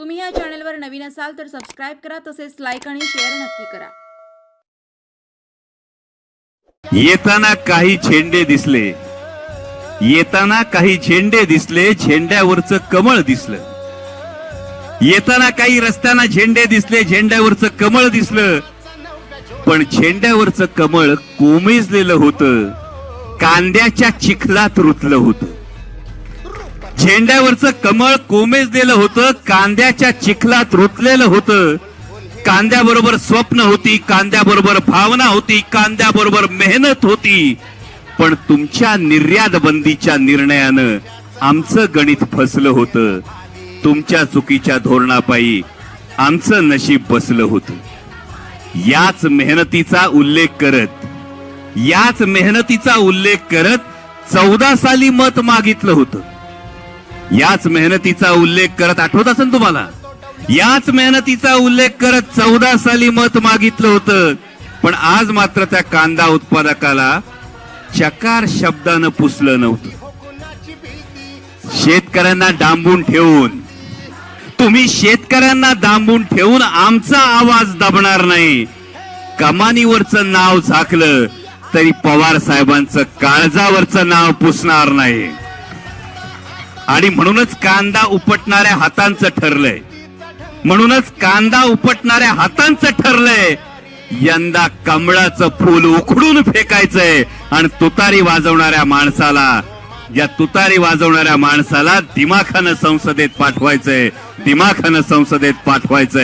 तुम्ही या चॅनलवर नवीन असाल तर सबस्क्राईब करा तसेच लाईक आणि शेअर नक्की करा. येताना काही झेंडे दिसले. येताना काही झेंडे दिसले झेंड्यावरचं कमळ दिसलं. येताना काही रस्त्याना झेंडे दिसले झेंड्यावरचं कमळ दिसलं. पण झेंड्यावरचं कमळ कोमेजलेलं होतं. कांद्याच्या चिखलात रुतलं होतं. झेंड्यावरचं कमळ कोमेजलेलं होतं कांद्याच्या चिखलात रुतलेलं होतं. कांद्याबरोबर स्वप्न होती कांद्याबरोबर भावना होती कांद्याबरोबर मेहनत होती. पण तुमच्या निर्यात बंदीच्या निर्णयानं आमचं गणित फसलं होतं. तुमच्या चुकीच्या धोरणापायी आमचं नशीब बसलं होतं. याच मेहनतीचा उल्लेख करत याच मेहनतीचा उल्लेख करत चौदा साली मत मागितलं होतं. याच मेहनतीचा उल्लेख करत आठवत असेल तुम्हाला? याच मेहनतीचा उल्लेख करत चौदा साली मत मागितलं होतं. पण आज मात्र त्या कांदा उत्पादकाला चकार शब्दानं पुसलं नव्हतं. शेतकऱ्यांना डांबून ठेवून. तुम्ही शेतकऱ्यांना डांबून ठेवून आमचा आवाज दाबणार नाही. कमानीवरचं नाव झाकलं तरी पवार साहेबांचं काळजावरचं नाव पुसणार नाही. आणि म्हणूनच कांदा उपटणाऱ्या हातांचं ठरलंय. म्हणूनच कांदा उपटणाऱ्या हातांचं ठरलंय. यंदा कमळाचं फूल उखडून फेकायचंय आणि तुतारी वाजवणाऱ्या माणसाला या तुतारी वाजवणाऱ्या माणसाला दिमाखानं संसदेत पाठवायचंय दिमाखानं संसदेत पाठवायचंय.